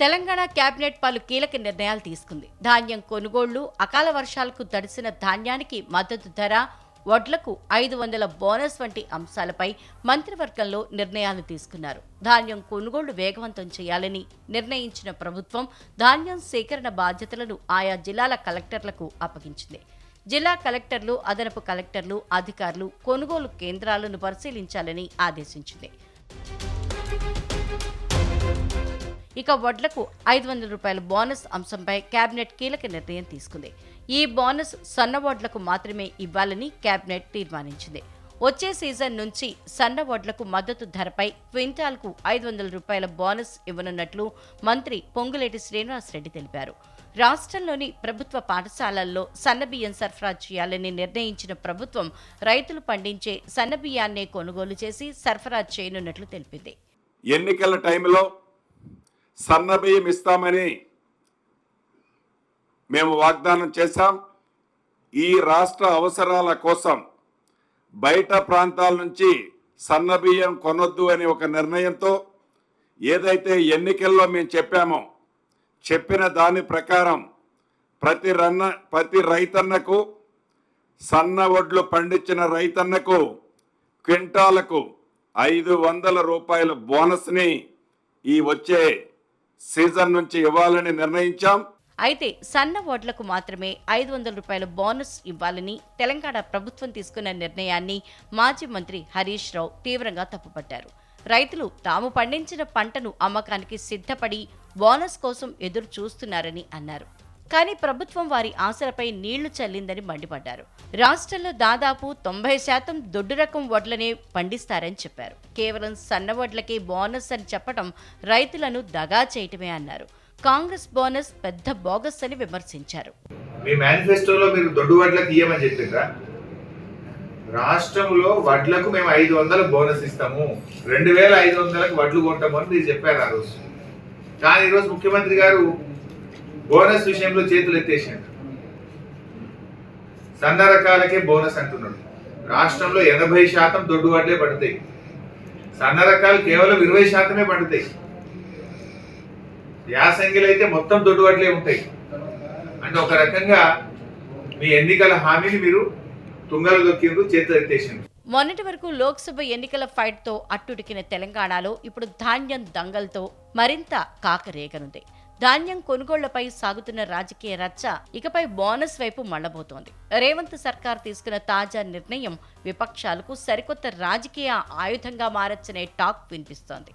Telangana cabinet పలు కీలక నిర్ణయాలు తీసుకుంది. ధాన్యం కొనుగోళ్ళు అకాల వర్షాలకు తడిసిన ధాన్యానికి మద్దతు ధర వడ్లకు ఐదు వందల బోనస్ వంటి అంశాలపై మంత్రివర్గంలో నిర్ణయాలు తీసుకున్నారు. ధాన్యం కొనుగోళ్ళు వేగవంతం చేయాలని నిర్ణయించిన ప్రభుత్వం ధాన్యం సేకరణ బాధ్యతలను ఆయా జిల్లాల కలెక్టర్లకు అప్పగించింది. జిల్లా కలెక్టర్లు అదనపు కలెక్టర్లు అధికారులు కొనుగోలు కేంద్రాలను పరిశీలించాలని ఆదేశించింది. ఇక వడ్లకు ఐదు వందల రూపాయల బోనస్ అంశంపై కేబినెట్ కీలక నిర్ణయం తీసుకుంది. ఈ బోనస్ సన్న వడ్లకు మాత్రమే ఇవ్వాలని కేబినెట్ తీర్మానించింది. వచ్చే సీజన్ నుంచి సన్న వడ్లకు మద్దతు ధరపై క్వింటాల్కు ఐదు వందల రూపాయల బోనస్ ఇవ్వనున్నట్లు మంత్రి పొంగులేటి శ్రీనివాసరెడ్డి తెలిపారు. రాష్ట్రంలోని ప్రభుత్వ పాఠశాలల్లో సన్నబియ్యం సరఫరా చేయాలని నిర్ణయించిన ప్రభుత్వం రైతులు పండించే సన్నబియ్యాన్నే కొనుగోలు చేసి సరఫరా చేయనున్నట్లు తెలిపింది. ఎన్నికల టైంలో సన్న బియ్యం ఇస్తామని మేము వాగ్దానం చేశాం. ఈ రాష్ట్ర అవసరాల కోసం బయట ప్రాంతాల నుంచి సన్న బియ్యం కొనొద్దు అనే ఒక నిర్ణయంతో ఏదైతే ఎన్నికల్లో మేము చెప్పామో చెప్పిన దాని ప్రకారం ప్రతి రన్న ప్రతి రైతన్నకు సన్న వడ్లు పండించిన రైతన్నకు క్వింటాలకు ఐదు వందల రూపాయల బోనస్ని ఈ వచ్చే సీజన్ నుంచి ఇవ్వాలని నిర్ణయించాం. అయితే సన్న ఓట్లకు మాత్రమే ఐదు వందల రూపాయల బోనస్ ఇవ్వాలని తెలంగాణ ప్రభుత్వం తీసుకున్న నిర్ణయాన్ని మాజీ మంత్రి హరీష్ రావు తీవ్రంగా తప్పుపట్టారు. రైతులు తాము పండించిన పంటను అమ్మకానికి సిద్ధపడి బోనస్ కోసం ఎదురు చూస్తున్నారని అన్నారు. కానీ ప్రభుత్వం వారి ఆశలపై నీళ్ళు చల్లిందని మండిపడ్డారు. రాష్ట్రంలో దాదాపు తొంభై శాతం దొడ్డు రకం వడ్లనే పండిస్తారని చెప్పారు. కేవలం సన్న వడ్లకే బోనస్ అని చెప్పడం రైతులను దగా చేయటమే అన్నారు. కాంగ్రెస్ బోనస్ పెద్ద బోగస్ అని విమర్శించారు. మీ మేనిఫెస్టోలో మీరు దొడ్డు వడ్లకు ఇయ్యమని చెప్పిండ్రా రాష్ట్రంలో వడ్లకు మేము ఐదు వందల బోనస్ ఇస్తాము. రెండు వేల ఐదు వందలకు వడ్లు కొంటాము అని మీరు చెప్పారు ఆ రోజు. కానీ ఈరోజు ముఖ్యమంత్రి గారు బోనస్ విషయంలో చేతులు ఎత్తేసాడు సన్న రకాలకే బోనస్ అంటున్నాడు. రాష్ట్రంలో ఎనభై శాతం దొడ్డు పడతాయి. సన్న రకాలు కేవలం ఇరవై శాతమే పడతాయి. యాసంగిలు అయితే మొత్తం దొడ్డుబడ్లే ఉంటాయి. అంటే ఒక రకంగా మీ ఎన్నికల హామీని మీరు తుంగలు దొక్కిండ్రు చేతులు మొన్నటి వరకు లోక్సభ ఎన్నికల ఫైట్తో అట్టుడికిన తెలంగాణలో ఇప్పుడు ధాన్యం దంగల్తో మరింత కాకరేగనుంది. ధాన్యం కొనుగోళ్ళపై సాగుతున్న రాజకీయ రచ్చ ఇకపై బోనస్ వైపు మళ్ళబోతోంది. రేవంత్ సర్కార్ తీసుకున్న తాజా నిర్ణయం విపక్షాలకు సరికొత్త రాజకీయ ఆయుధంగా మారచ్చనే టాక్ వినిపిస్తోంది.